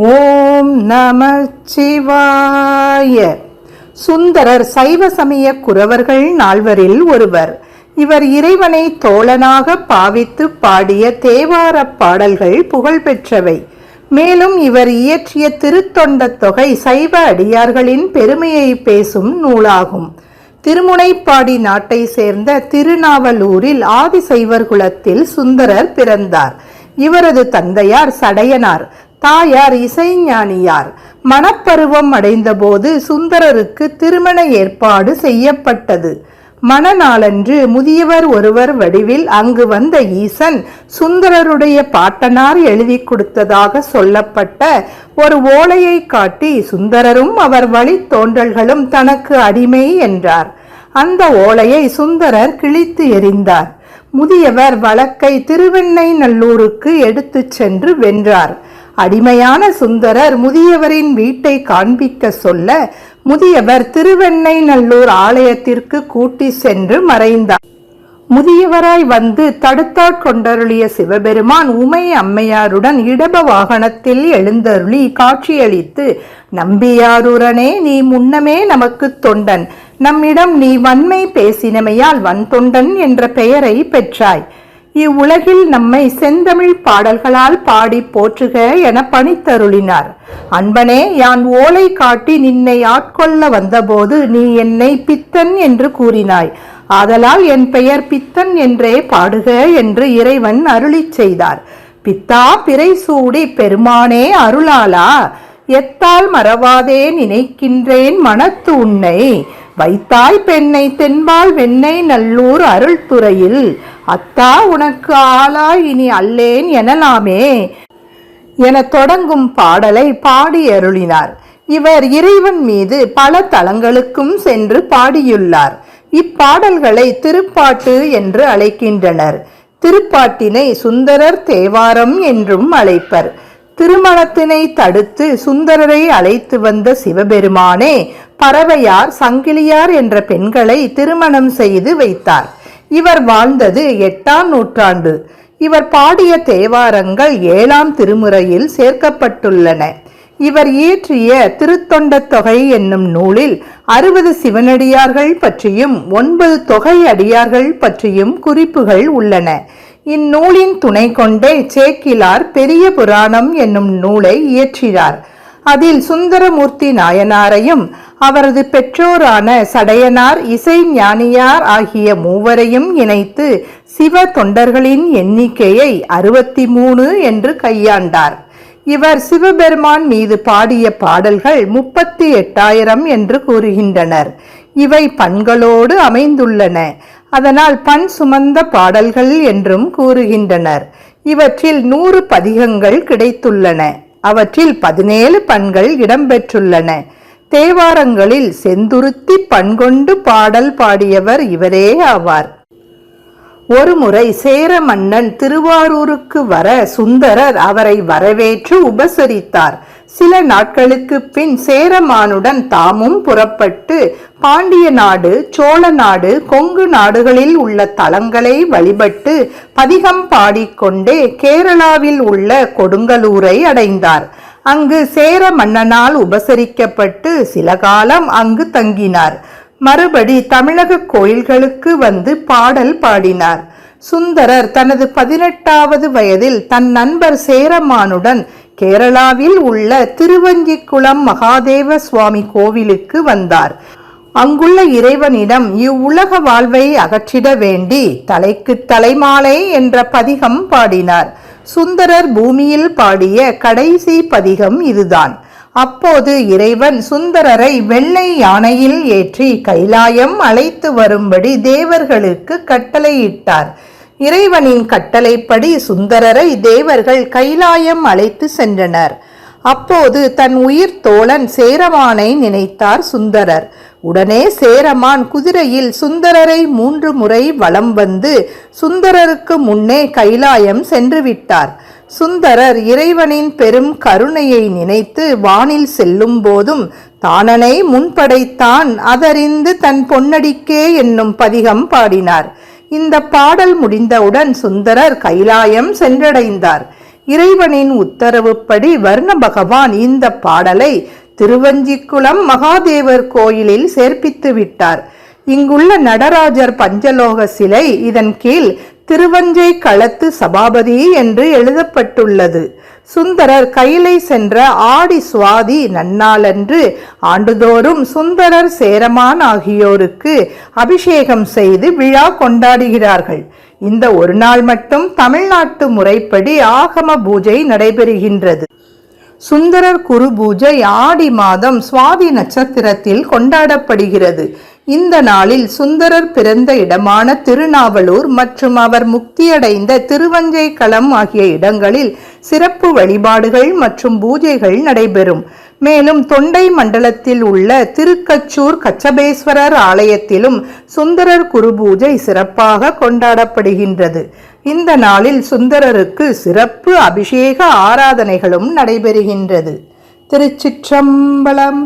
ஓம் நம சிவாய. சுந்தரர் சைவ சமய குரவர்கள் நால்வரில் ஒருவர். இவர் இறைவனை தோழனாக பாவித்து பாடிய தேவாரப் பாடல்கள் புகழ்பெற்றவை மேலும் இவர் இயற்றிய திருத்தொண்ட தொகை சைவ அடியார்களின் பெருமையை பேசும் நூலாகும். திருமுனைப்பாடி நாட்டை சேர்ந்த திருநாவலூரில் ஆதிசைவர் குலத்தில் சுந்தரர் பிறந்தார். இவரது தந்தையார் சடையனார். தாயார் இசைஞானியார். மணப்பருவம் அடைந்தபோது சுந்தரருக்கு திருமண ஏற்பாடு செய்யப்பட்டது. மணநாளன்று முதியவர் ஒருவர் வடிவில் அங்கு வந்த ஈசன் சுந்தரருடைய பாட்டனார் எழுதி கொடுத்ததாக சொல்லப்பட்ட ஒரு ஓலையை காட்டி சுந்தரரும் அவர் வழித்தோன்றல்களும் தனக்கு அடிமை என்றார். அந்த ஓலையை சுந்தரர் கிழித்து எறிந்தார். முதியவர் வழக்கை திருவெண்ணை நல்லூருக்கு எடுத்துச் சென்று வென்றார். அடிமையான சுந்தரர் முதியவரின் வீட்டை காண்பிக்க சொல்ல முதியவர் திருவெண்ணை நல்லூர் ஆலயத்திற்கு கூட்டி சென்று மறைந்தார். முதியவராய் வந்து தடுத்தாற் கொண்டருளிய சிவபெருமான் உமை அம்மையாருடன் இடப வாகனத்தில் எழுந்தருளி காட்சியளித்து நம்பியாருடனே நீ முன்னமே நமக்கு தொண்டன். நம்மிடம் நீ வன்மை பேசினமையால் வன்தொண்டன் என்ற பெயரை பெற்றாய். இவ்வுலகில் நம்மை செந்தமிழ் பாடல்களால் பாடி போற்றுக என பணித்தருளினார். அன்பனே யான் ஓலை காட்டி நின்னை ஆட்கொள்ள வந்தபோது நீ என்னை பித்தன் என்று கூறினாய். ஆதலால் என் பெயர் பித்தன் என்றே பாடுக என்று இறைவன் அருளிச் செய்தார். பித்தா பிறை சூடி பெருமானே அருளாளா? எத்தால் மறவாதே நினைக்கின்றேன் மனத்து உன்னை. வைத்தாய் பெண்ணை தென்பால் வெண்ணை நல்லூர் அருள்துறையில். அத்தா உனக்கு ஆளா இனி அல்லேன் எனலாமே. என தொடங்கும் பாடலை பாடி அருளினார். இவர் இறைவன் மீது பல தலங்களுக்கும் சென்று பாடியுள்ளார். இப்பாடல்களை திருப்பாட்டு என்று அழைக்கின்றனர். திருப்பாட்டினை சுந்தரர் தேவாரம் என்றும் அழைப்பர். திருமணத்தினை தடுத்து சுந்தரரை அழைத்து வந்த சிவபெருமானே பறவையார் சங்கிலியார் என்ற பெண்களை திருமணம் செய்து வைத்தார். இவர் வாழ்ந்தது எட்டாம் நூற்றாண்டு. இவர் பாடிய தேவாரங்கள் ஏழாம் திருமுறையில் சேர்க்கப்பட்டுள்ளன. இவர் இயற்றிய திருத்தொண்ட தொகை என்னும் நூலில் அறுபது சிவனடியார்கள் பற்றியும் ஒன்பது தொகை அடியார்கள் பற்றியும் குறிப்புகள் உள்ளன. இந்நூலின் துணை கொண்டே சேக்கிலார் பெரிய புராணம் என்னும் நூலை இயற்றினார். அதில் சுந்தரமூர்த்தி நாயனாரையும் அவரது பெற்றோரான சடையனார் இசை ஞானியார் ஆகிய மூவரையும் இணைத்து சிவ தொண்டர்களின் எண்ணிக்கையை அறுபத்தி மூணு என்று கையாண்டார். இவர் சிவபெருமான் மீது பாடிய பாடல்கள் முப்பத்தி எட்டாயிரம் என்று கூறுகின்றனர். இவை பண்களோடு அமைந்துள்ளன. அதனால் பண் சுமந்த பாடல்கள் என்றும் கூறுகின்றனர். இவற்றில் நூறு பதிகங்கள் கிடைத்துள்ளன. அவற்றில் பதினேழு பண்கள் இடம்பெற்றுள்ளன. தேவாரங்களில் செந்துருத்தி பண்கொண்டு பாடல் பாடியவர் இவரே ஆவார். ஒருமுறை சேர மன்னன் திருவாரூருக்கு வர சுந்தரர் அவரை வரவேற்று உபசரித்தார். சில நாட்களுக்கு பின் சேரமானுடன் தாமும் புறப்பட்டு பாண்டிய நாடு சோழ நாடு கொங்கு நாடுகளில் உள்ள தலங்களை வழிபட்டு பதிகம் பாடிக்கொண்டே கேரளாவில் உள்ள கொடுங்கலூரை அடைந்தார். அங்கு சேர மன்னனால் உபசரிக்கப்பட்டு சில காலம் அங்கு தங்கினார். மறுபடி தமிழக கோயில்களுக்கு வந்து பாடல் பாடினார். சுந்தரர் தனது பதினெட்டாவது வயதில் தன் நண்பர் சேரமானுடன் கேரளாவில் உள்ள திருவஞ்சிக்குளம் மகாதேவ சுவாமி கோவிலுக்கு வந்தார். அங்குள்ள இறைவனிடம் இவ்வுலக வாழ்வை அகற்றிட வேண்டி தலைக்கு தலைமாலை என்ற பதிகம் பாடினார். சுந்தரர் பூமியில் பாடிய கடைசி பதிகம் இதுதான். அப்போது இறைவன் சுந்தரரை வெள்ளை யானையில் ஏற்றி கைலாயம் அழைத்து வரும்படி தேவர்களுக்கு கட்டளையிட்டார். இறைவனின் கட்டளைப்படி சுந்தரரை தேவர்கள் கைலாயம் அழைத்து சென்றனர். அப்போது தன் உயிர் தோழன் சேரமானை நினைத்தார் சுந்தரர். உடனே சேரமான் குதிரையில் சுந்தரரை மூன்று முறை வலம் வந்து சுந்தரருக்கு முன்னே கைலாயம் சென்று விட்டார். சுந்தரர் இறைவனின் பெரும் கருணையை நினைத்து வானில் செல்லும் போதும் தானனை முன்படைத்தான் அதறிந்து தன் பொன்னடிக்கே என்னும் பதிகம் பாடினார். இந்த பாடல் முடிந்தவுடன் சுந்தரர் கைலாயம் சென்றடைந்தார். இறைவனின் உத்தரவுப்படி வர்ண பகவான் இந்த பாடலை திருவஞ்சிக்குளம் மகாதேவர் கோயிலில் சேர்ப்பித்து விட்டார். இங்குள்ள நடராஜர் பஞ்சலோக சிலை இதன் கீழ் திருவஞ்சை களத்து சபாபதி என்று எழுதப்பட்டுள்ளது. சுந்தரர் கையிலை சென்ற ஆடி சுவாதி நன்னாளன்று ஆண்டுதோறும் சுந்தரர் சேரமான் ஆகியோருக்கு அபிஷேகம் செய்து விழா கொண்டாடுகிறார்கள். இந்த ஒரு நாள் மட்டும் தமிழ்நாட்டு முறைப்படி ஆகம பூஜை நடைபெறுகின்றது. சுந்தரர் குரு பூஜை ஆடி மாதம் சுவாதி நட்சத்திரத்தில் கொண்டாடப்படுகிறது. இந்த நாளில் சுந்தரர் பிறந்த இடமான திருநாவலூர் மற்றும் அவர் முக்தியடைந்த திருவஞ்சை களம் ஆகிய இடங்களில் சிறப்பு வழிபாடுகள் மற்றும் பூஜைகள் நடைபெறும். மேலும் தொண்டை மண்டலத்தில் உள்ள திருக்கச்சூர் கச்சபேஸ்வரர் ஆலயத்திலும் சுந்தரர் குரு பூஜை சிறப்பாக கொண்டாடப்படுகின்றது. இந்த நாளில் சுந்தரருக்கு சிறப்பு அபிஷேக ஆராதனைகளும் நடைபெறுகின்றது. திருச்சிற்றம்பலம்.